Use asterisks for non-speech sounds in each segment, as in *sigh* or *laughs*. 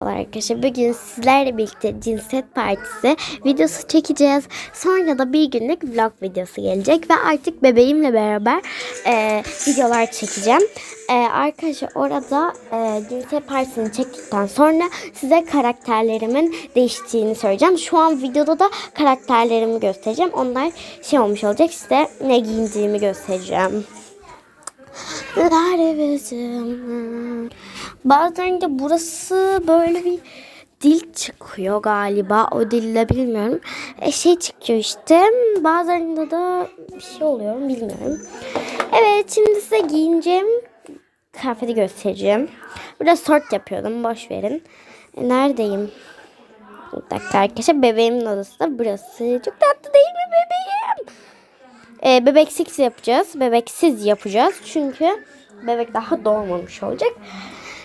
Arkadaşlar bugün sizlerle birlikte cinsiyet partisi videosu çekeceğiz. Sonra da bir günlük vlog videosu gelecek ve artık bebeğimle beraber e, videolar çekeceğim. E, arkadaşlar orada e, cinsiyet partisini çektikten sonra size karakterlerimin değiştiğini söyleyeceğim. Şu an videoda da karakterlerimi göstereceğim. Onlar şey olmuş olacak size ne giyindiğimi göstereceğim. Bazen de burası böyle bir dil çıkıyor galiba. O dille bilmiyorum. E, şey çıkıyor işte. Bazen de bir şey oluyor bilmiyorum. Evet şimdi size giyineceğim kıyafeti göstereceğim. Burada sort yapıyordum. Boş verin. E, neredeyim? Bir dakika arkadaşlar. Bebeğimin odası da burası. Çok tatlı değil mi bebeğim? E, bebeksiz yapacağız. Bebeksiz yapacağız. Çünkü bebek daha doğmamış olacak.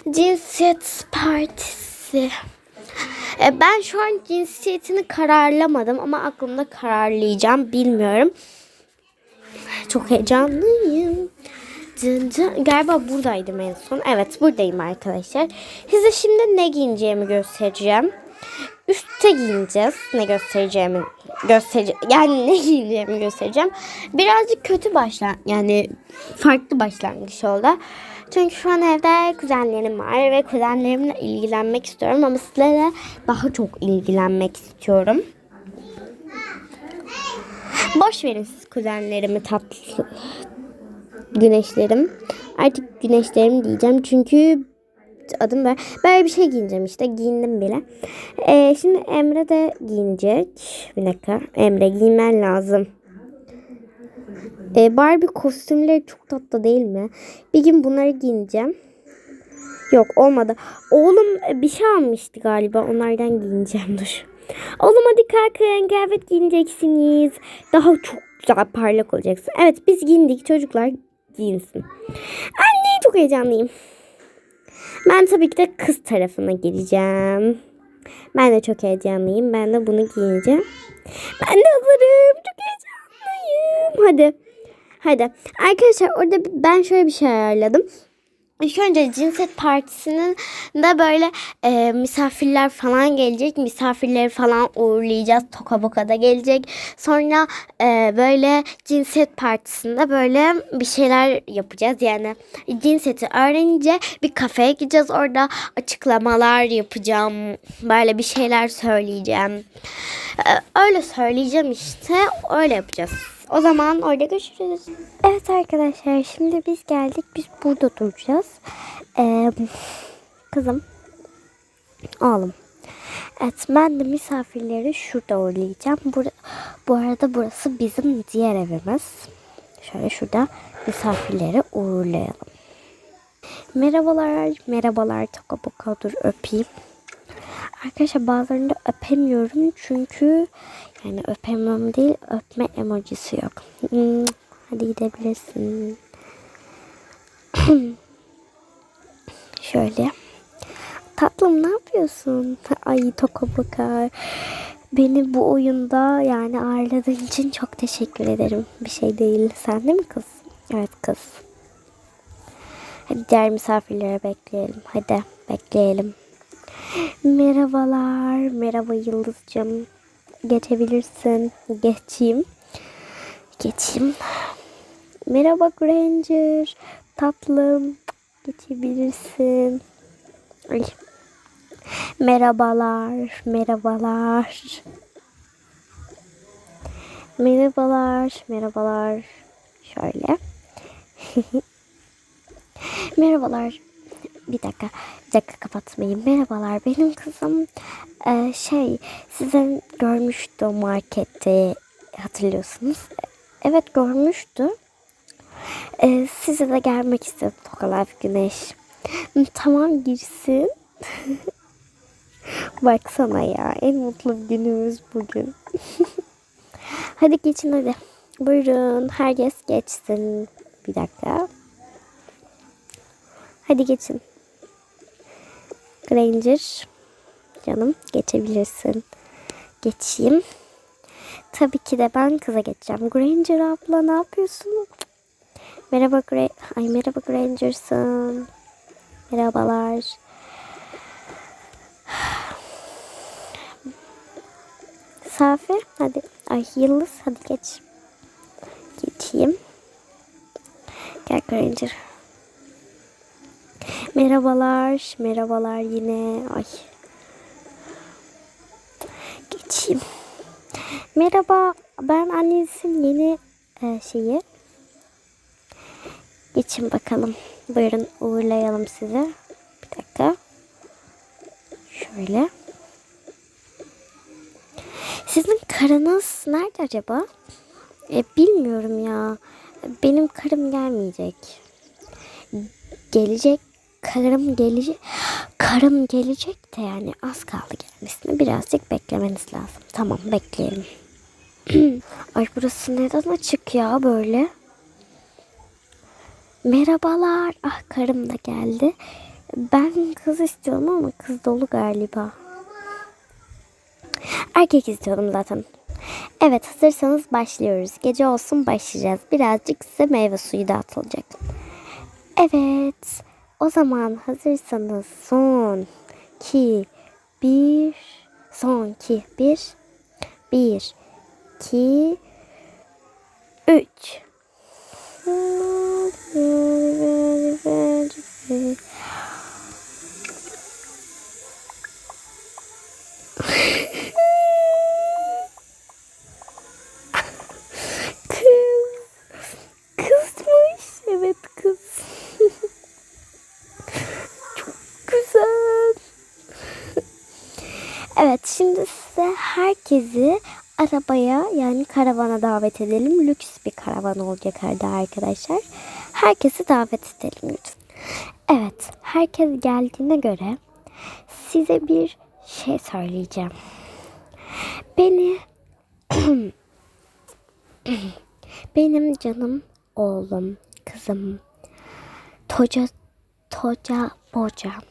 Cinsiyet partisi. E, ben şu an cinsiyetini kararlamadım ama aklımda kararlayacağım. Bilmiyorum. Çok heyecanlıyım. Cın cın. Galiba buradaydım en son. Evet buradayım arkadaşlar. Size şimdi ne giyineceğimi göstereceğim. Üste giyineceğiz. Ne göstereceğimi göstereceğim. Yani ne giyineceğimi göstereceğim. Birazcık kötü başlan yani farklı başlangıç oldu. Çünkü şu an evde kuzenlerim var ve kuzenlerimle ilgilenmek istiyorum ama sizlere daha çok ilgilenmek istiyorum. Boş verin siz kuzenlerimi tatlı güneşlerim. Artık güneşlerim diyeceğim çünkü adım böyle. Böyle bir şey giyineceğim işte. Giyindim bile. Ee, şimdi Emre de giyinecek. Bir dakika. Emre giymen lazım. Ee, Barbie kostümleri çok tatlı değil mi? Bir gün bunları giyineceğim. Yok olmadı. Oğlum e, bir şey almıştı galiba. Onlardan giyineceğim dur. Oğlum hadi kalkın. Kıyafet giyineceksiniz. Daha çok güzel parlak olacaksın. Evet biz giyindik. Çocuklar giyinsin. Anne çok heyecanlıyım. Ben tabii ki de kız tarafına gireceğim. Ben de çok heyecanlıyım. Ben de bunu giyeceğim. Ben de hazırım. Çok heyecanlıyım. Hadi. Hadi. Arkadaşlar orada ben şöyle bir şey ayarladım. İlk önce cinsiyet partisinin de böyle e, misafirler falan gelecek. Misafirleri falan uğurlayacağız. Toka Boka da gelecek. Sonra e, böyle cinsiyet partisinde böyle bir şeyler yapacağız. Yani cinsiyeti öğrenince bir kafeye gideceğiz. Orada açıklamalar yapacağım. Böyle bir şeyler söyleyeceğim. E, öyle söyleyeceğim işte. Öyle yapacağız. O zaman orada görüşürüz. Evet arkadaşlar şimdi biz geldik. Biz burada duracağız. Ee, kızım. Oğlum. Evet ben de misafirleri şurada uğurlayacağım. Bur bu arada burası bizim diğer evimiz. Şöyle şurada misafirleri uğurlayalım. Merhabalar. Merhabalar. Toka boka dur öpeyim. Arkadaşlar bazılarını da öpemiyorum çünkü yani öpemem değil öpme emojisi yok. Hmm, hadi gidebilirsin. *clears throat* Şöyle. Tatlım ne yapıyorsun? Ay toka bakar. Beni bu oyunda yani ağırladığın için çok teşekkür ederim. Bir şey değil. Sen de mi kız? Evet kız. Hadi diğer misafirlere bekleyelim. Hadi bekleyelim. Merhabalar. Merhaba Yıldızcığım. Geçebilirsin. Geçeyim. Geçeyim. Merhaba Granger. Tatlım. Geçebilirsin. Ay. Merhabalar. Merhabalar. Merhabalar. Merhabalar. Şöyle. *laughs* Merhabalar. Bir dakika. Bir dakika kapatmayın. Merhabalar benim kızım. Ee, şey sizin görmüştü markette hatırlıyorsunuz. Evet görmüştü. Ee, size de gelmek istedi Tokalife Güneş. Tamam girsin. *laughs* Baksana ya en mutlu günümüz bugün. *laughs* hadi geçin hadi. Buyurun herkes geçsin. Bir dakika. Hadi geçin. Granger canım geçebilirsin. Geçeyim. Tabii ki de ben kıza geçeceğim. Granger abla ne yapıyorsun? Merhaba Gra Ay merhaba Granger'sın. Merhabalar. Safi hadi. Ay Yıldız hadi geç. Geçeyim. Gel Granger. Merhabalar. Merhabalar yine. Ay. Geçeyim. Merhaba. Ben annenizin yeni e, şeyi. Geçin bakalım. Buyurun uğurlayalım sizi. Bir dakika. Şöyle. Sizin karınız nerede acaba? E, bilmiyorum ya. Benim karım gelmeyecek. Gelecek. Karım gelecek. Karım gelecek de yani az kaldı gelmesine. Birazcık beklemeniz lazım. Tamam bekleyelim. *clears throat* Ay burası neden açık ya böyle? Merhabalar. Ah karım da geldi. Ben kız istiyorum ama kız dolu galiba. Erkek istiyordum zaten. Evet hazırsanız başlıyoruz. Gece olsun başlayacağız. Birazcık size meyve suyu dağıtılacak. Evet. O zaman hazırsanız son 2 1 son 2 1 1 2 3 Kız. Kızmış. Evet kız. Çok güzel. Evet şimdi size herkesi arabaya yani karavana davet edelim. Lüks bir karavan olacak herhalde arkadaşlar. Herkesi davet edelim lütfen. Evet herkes geldiğine göre size bir şey söyleyeceğim. Beni *clears throat* benim canım oğlum, kızım, Toca, Toca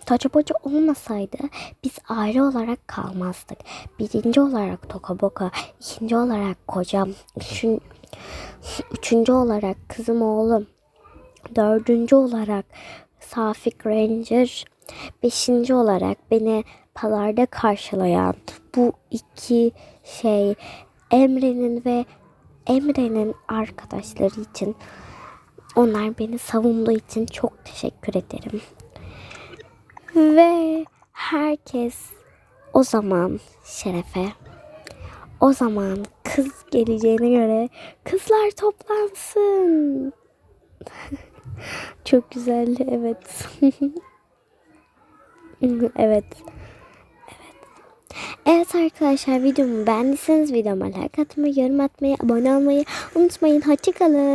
Toca Boca olmasaydı biz aile olarak kalmazdık. Birinci olarak Toka Boka, ikinci olarak kocam, üçün, üçüncü olarak kızım oğlum, dördüncü olarak Safi Ranger, beşinci olarak beni pazarda karşılayan bu iki şey Emre'nin ve Emre'nin arkadaşları için onlar beni savunduğu için çok teşekkür ederim. Ve herkes o zaman şerefe o zaman kız geleceğine göre kızlar toplansın. *laughs* çok güzel *laughs* evet. evet. Evet arkadaşlar videomu beğendiyseniz videoma like atmayı, yorum atmayı, abone olmayı unutmayın. Hoşçakalın.